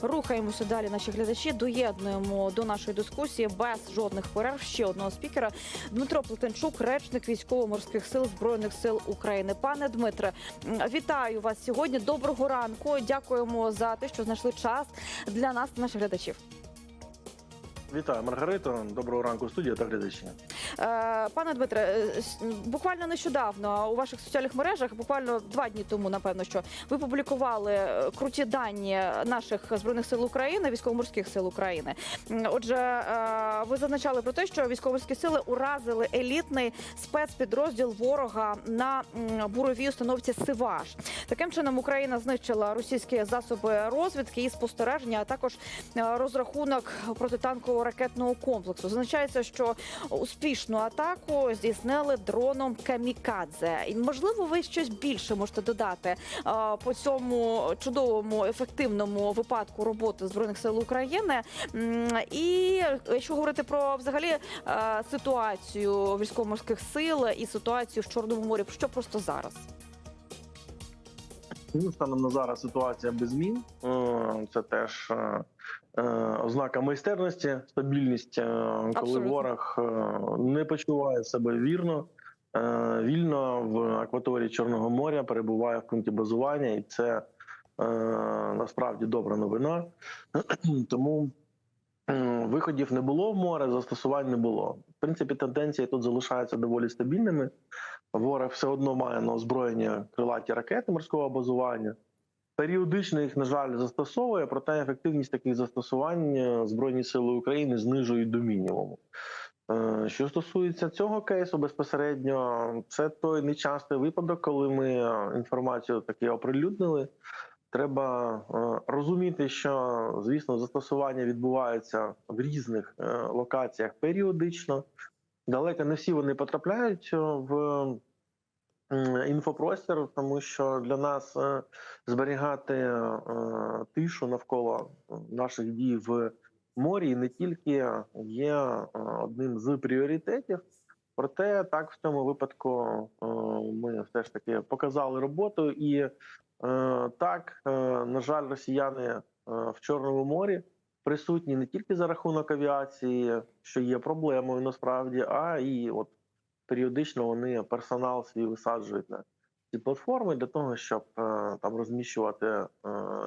Рухаємося далі. Наші глядачі доєднуємо до нашої дискусії без жодних перерв ще одного спікера. Дмитро Плетенчук, речник військово-морських сил збройних сил України. Пане Дмитре, вітаю вас сьогодні. Доброго ранку. Дякуємо за те, що знайшли час для нас, наших глядачів. Вітаю, Маргарита. Доброго ранку, студія та глядачі. Е, Пане Дмитре, е, буквально нещодавно у ваших соціальних мережах, буквально два дні тому, напевно, що ви публікували е, круті дані наших збройних сил України, військово-морських сил України. Отже, ви зазначали про те, що військово-морські сили уразили елітний спецпідрозділ ворога на буровій установці Сиваш. Таким чином Україна знищила російські засоби розвідки і спостереження, а також розрахунок протитанкового ракетного комплексу. Зазначається, що успішну атаку здійснили дроном Камікадзе. І можливо, ви щось більше можете додати е, по цьому чудовому ефективному випадку роботи збройних сил України. І якщо говорити про взагалі е, ситуацію військово-морських сил і ситуацію в Чорному морі, що просто зараз? Ну, станом на зараз ситуація без змін. Це теж е, ознака майстерності, стабільність, е, коли Абсолютно. ворог е, не почуває себе вірно, е, вільно в акваторії Чорного моря, перебуває в пункті базування, і це е, насправді добра новина. Тому виходів не було в море, застосувань не було. В принципі, тенденції тут залишаються доволі стабільними. Ворог все одно має на озброєння крилаті ракети морського базування. Періодично їх, на жаль, застосовує, проте ефективність таких застосувань е, Збройні Сили України знижують до мінімуму. Е, Що стосується цього кейсу, безпосередньо це той нечастий випадок, коли ми е, інформацію таки оприлюднили. Треба розуміти, що звісно застосування відбувається в різних локаціях періодично. Далеко не всі вони потрапляють в інфопростір, тому що для нас е, зберігати е, тишу навколо наших дій в морі не тільки є е, одним з пріоритетів. Проте так в цьому випадку ми все ж таки показали роботу, і так, на жаль, росіяни в Чорному морі присутні не тільки за рахунок авіації, що є проблемою насправді, а і от періодично вони персонал свій висаджують на ці платформи для того, щоб е, там розміщувати е,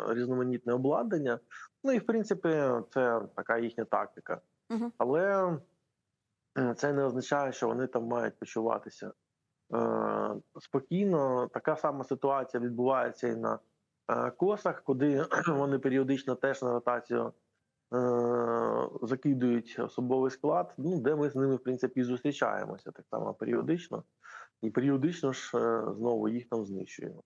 різноманітне обладнання. Ну і в принципі, це така їхня тактика. Мгм. Але це не означає, що вони там мають почуватися е, спокійно. Така сама ситуація відбувається і на косах, куди вони періодично теж на ротацію закидують особовий склад, ну де ми з ними в принципі зустрічаємося так само періодично, і періодично ж е, знову їх там знищуємо.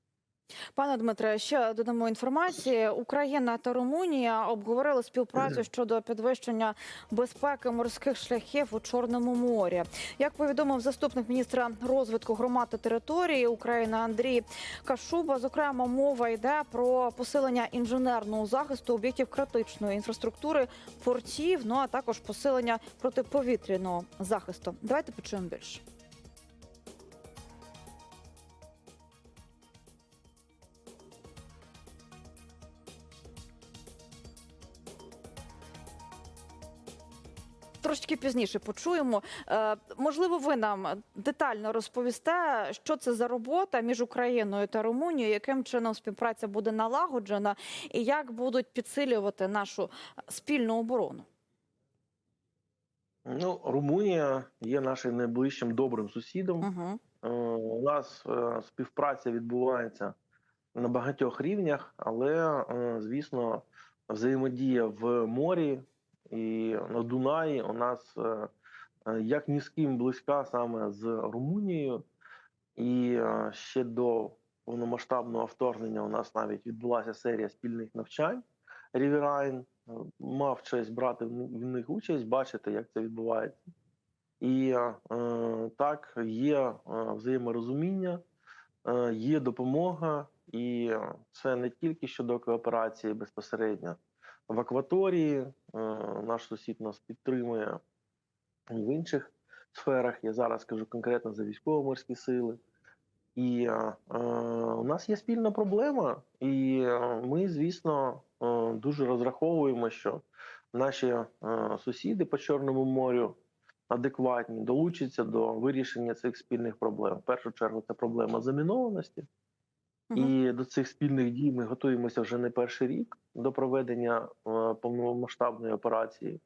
Пане Дмитре, ще додамо інформації. Україна та Румунія обговорили співпрацю щодо підвищення безпеки морських шляхів у Чорному морі. Як повідомив заступник міністра розвитку громад та території України Андрій Кашуба, зокрема, мова йде про посилення інженерного захисту об'єктів критичної інфраструктури, портів, ну а також посилення протиповітряного захисту. Давайте почуємо більше. Пізніше почуємо. Е, можливо, ви нам детально розповісте, що це за робота між Україною та Румунією, яким чином співпраця буде налагоджена, і як будуть підсилювати нашу спільну оборону. Ну, Румунія є нашим найближчим добрим сусідом. Угу. У нас е, співпраця відбувається на багатьох рівнях, але звісно, взаємодія в морі і на Дунаї у нас е, е, як ні з ким близька саме з Румунією. І е, ще до повномасштабного вторгнення у нас навіть відбулася серія спільних навчань. Ріверайн мав честь брати в них участь, бачити, як це відбувається. І е, так, є взаєморозуміння, е, є допомога, і це не тільки щодо кооперації безпосередньо в акваторії. Е, наш сусід нас підтримує в інших сферах. Я зараз скажу конкретно за військово-морські сили. І е, е, у нас є спільна проблема, і е, ми, звісно, е, дуже розраховуємо, що наші е, сусіди по Чорному морю адекватні долучаться до вирішення цих спільних проблем. В першу чергу це проблема замінованості. І до цих спільних дій ми готуємося вже не перший рік до проведення е, повномасштабної операції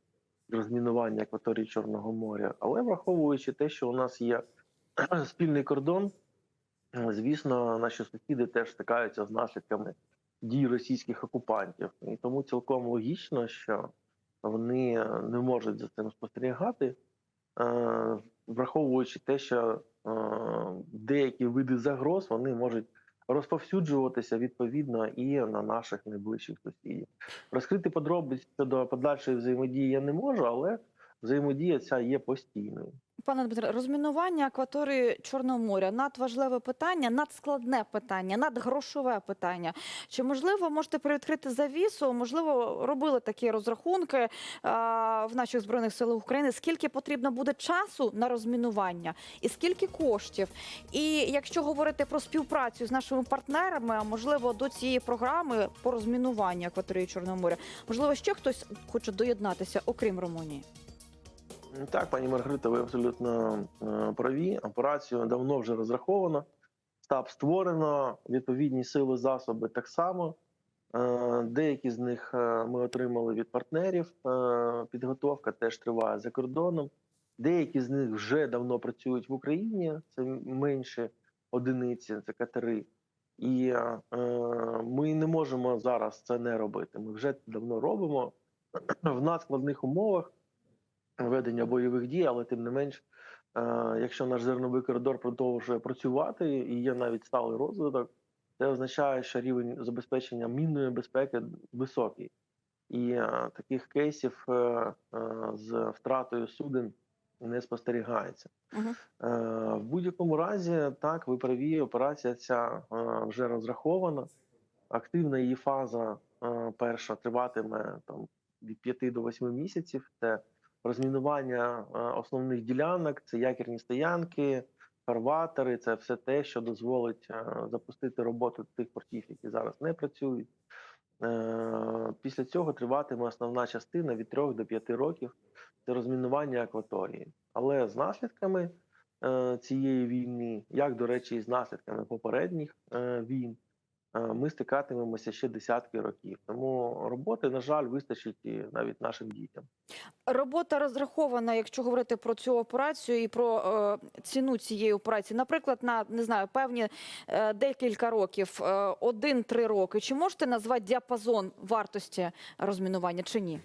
розмінування акваторії Чорного моря. Але враховуючи те, що у нас є спільний кордон, звісно, наші сусіди теж стикаються з наслідками дій російських окупантів. І тому цілком логічно, що вони не можуть за цим спостерігати, е, враховуючи те, що е, деякі види загроз вони можуть розповсюджуватися відповідно і на наших найближчих сусідів. Розкрити подробиці щодо подальшої взаємодії я не можу, але взаємодія ця є постійною. Пане Дмитре, розмінування акваторії Чорного моря надважливе питання, надскладне питання, надгрошове питання. Чи можливо можете привідкрити завісу? Можливо, робили такі розрахунки а, в наших збройних силах України? Скільки потрібно буде часу на розмінування, і скільки коштів? І якщо говорити про співпрацю з нашими партнерами, а можливо до цієї програми по розмінуванню акваторії Чорного моря, можливо, ще хтось хоче доєднатися, окрім Румунії? Так, пані Маргарита, ви абсолютно е, праві. Операцію давно вже розраховано. Штаб створено, відповідні сили, засоби так само. Е, Деякі з них е, ми отримали від партнерів. Підготовка теж триває за кордоном. Деякі з них вже давно працюють в Україні. Це менші одиниці, це катери. І ми не можемо зараз це не робити. Ми вже давно робимо в надскладних умовах ведення бойових дій, але тим не менш, е, якщо наш зерновий коридор продовжує працювати і є навіть сталий розвиток, це означає, що рівень забезпечення мінної безпеки високий. І е, таких кейсів е, з втратою суден не спостерігається. Угу. В будь-якому разі, так, ви праві, операція ця вже розрахована. Активна її фаза перша триватиме там від 5 до 8 місяців. Це розмінування е, основних ділянок, це якірні стоянки, фарватери, це все те, що дозволить е, запустити роботу тих портів, які зараз не працюють. Е, Після цього триватиме основна частина від 3 до 5 років. Це розмінування акваторії. Але з наслідками цієї війни, як до речі, і з наслідками попередніх війн, ми стикатимемося ще десятки років. Тому роботи, на жаль, вистачить і навіть нашим дітям. Робота розрахована, якщо говорити про цю операцію і про е, ціну цієї операції, наприклад, на не знаю, певні е, декілька років, е, один-три роки. Чи можете назвати діапазон вартості розмінування чи ні?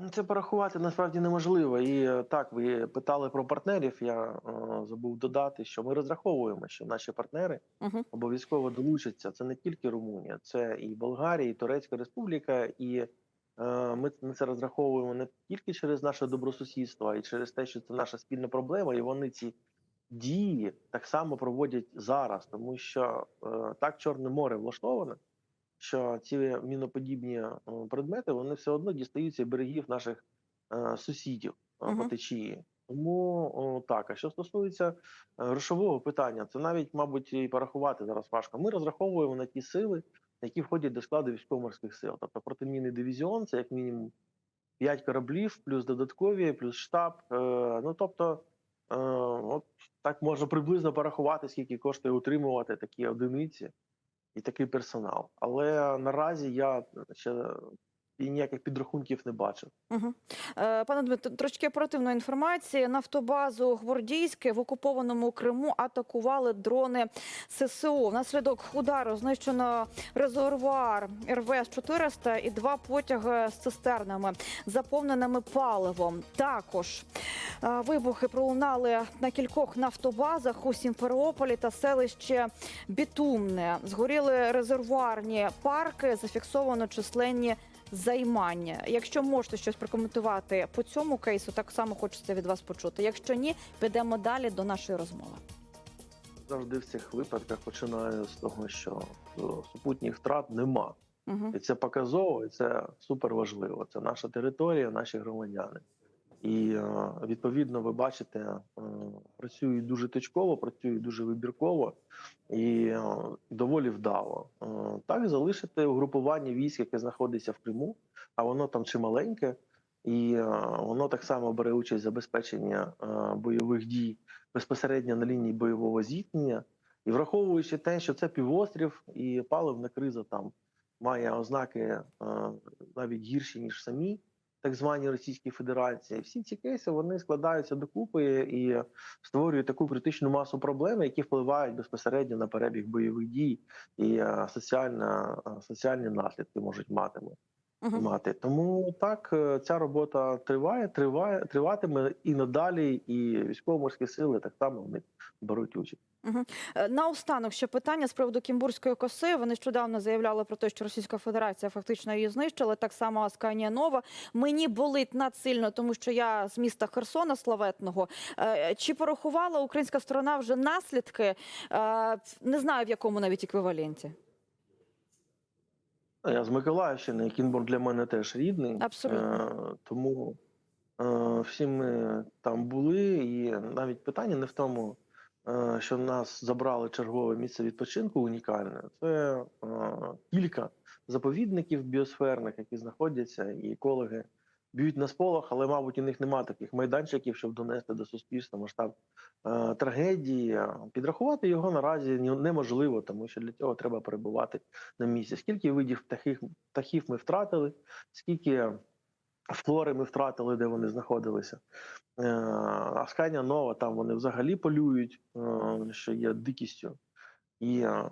Ну, Це порахувати насправді неможливо. І е, так, ви питали про партнерів. Я е, забув додати, що ми розраховуємо, що наші партнери Угу. обов'язково долучаться. Це не тільки Румунія, це і Болгарія, і Турецька Республіка. І е, ми на це розраховуємо не тільки через наше добросусідство, а й через те, що це наша спільна проблема, і вони ці дії так само проводять зараз, тому що е, так Чорне море влаштоване, що ці міноподібні е, предмети вони все одно дістаються берегів наших е, сусідів е, по течії. Тому о, так. А що стосується грошового питання, це навіть, мабуть, і порахувати зараз важко. Ми розраховуємо на ті сили, які входять до складу військово-морських сил. Тобто протимінний дивізіон це як мінімум 5 кораблів, плюс додаткові, плюс штаб. Е, ну тобто, е, от так можна приблизно порахувати, скільки коштує утримувати такі одиниці і такий персонал. Але наразі я ще і ніяких підрахунків не бачив. Угу. Пане Дмитро, трошки оперативної інформації. Нафтобазу Гвардійське в окупованому Криму атакували дрони ССО. Внаслідок удару знищено резервуар РВС 400 і два потяги з цистернами, заповненими паливом. Також е, вибухи пролунали на кількох нафтобазах у Сімферополі та селище Бітумне. Згоріли резервуарні парки, зафіксовано численні займання. Якщо можете щось прокоментувати по цьому кейсу, так само хочеться від вас почути. Якщо ні, підемо далі до нашої розмови. Завжди в цих випадках починаю з того, що е, супутніх втрат нема. Угу. І це показово, і це супер важливо. Це наша територія, наші громадяни. І е, відповідно, ви бачите, е, працюють дуже точково, працюють дуже вибірково і е, доволі вдало. Так залишити угрупування військ, яке знаходиться в Криму, а воно там чималеньке, і воно так само бере участь в забезпеченні бойових дій безпосередньо на лінії бойового зіткнення. І враховуючи те, що це півострів і паливна криза там має ознаки навіть гірші ніж самі так звані Російській Федерації, всі ці кейси вони складаються докупи і створюють таку критичну масу проблем, які впливають безпосередньо на перебіг бойових дій і е, соціальна, е, соціальні наслідки можуть мати. Мати. Тому так е, ця робота триває, триває, триватиме і надалі, і військово-морські сили так само в них беруть участь. Е, Наостанок ще питання з приводу Кімбурської коси. Вони нещодавно заявляли про те, що Російська Федерація фактично її знищила. Так само Асканія Нова. Мені болить надсильно, тому що я з міста Херсона славетного. Е, Чи порахувала українська сторона вже наслідки? Не знаю в якому навіть еквіваленті. Я з Миколаївщини, Кінбурн для мене теж рідний. Абсолютно. Е, тому е, всі ми там були, і навіть питання не в тому, е, що нас забрали чергове місце відпочинку унікальне. Це кілька заповідників біосферних, які знаходяться, і екологи б'ють на сполох, але, мабуть, у них немає таких майданчиків, щоб донести до суспільства масштаб е, трагедії. Підрахувати його наразі неможливо, тому що для цього треба перебувати на місці. Скільки видів птахів, птахів ми втратили, скільки флори ми втратили, де вони знаходилися. Е, Асканія нова, там вони взагалі полюють, е, що є дикістю. І е,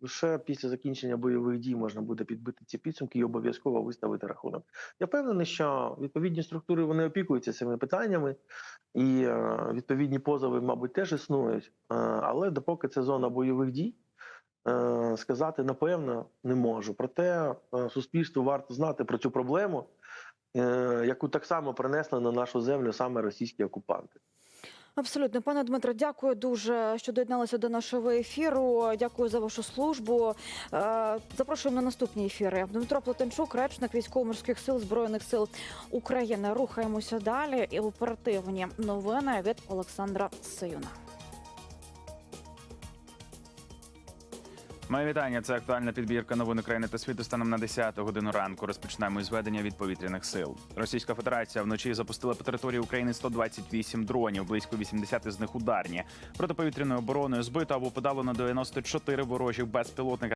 лише після закінчення бойових дій можна буде підбити ці підсумки і обов'язково виставити рахунок. Я впевнений, що відповідні структури вони опікуються цими питаннями, і е, відповідні позови, мабуть, теж існують. Е, але допоки це зона бойових дій, е, сказати напевно не можу. Проте суспільству варто знати про цю проблему, яку так само принесли на нашу землю саме російські окупанти. Абсолютно, пане Дмитро, дякую дуже, що доєдналися до нашого ефіру. Дякую за вашу службу. Е, Запрошуємо на наступні ефіри. Дмитро Платенчук, речник військово-морських сил збройних сил України. Рухаємося далі. І оперативні новини від Олександра Сиюна. Моє вітання. Це актуальна підбірка новин України та світу станом на 10 годину ранку. Розпочинаємо із ведення від повітряних сил. Російська Федерація вночі запустила по території України 128 дронів, близько 80 з них ударні. Протиповітряною обороною збито або подало на 94 ворожих безпілотника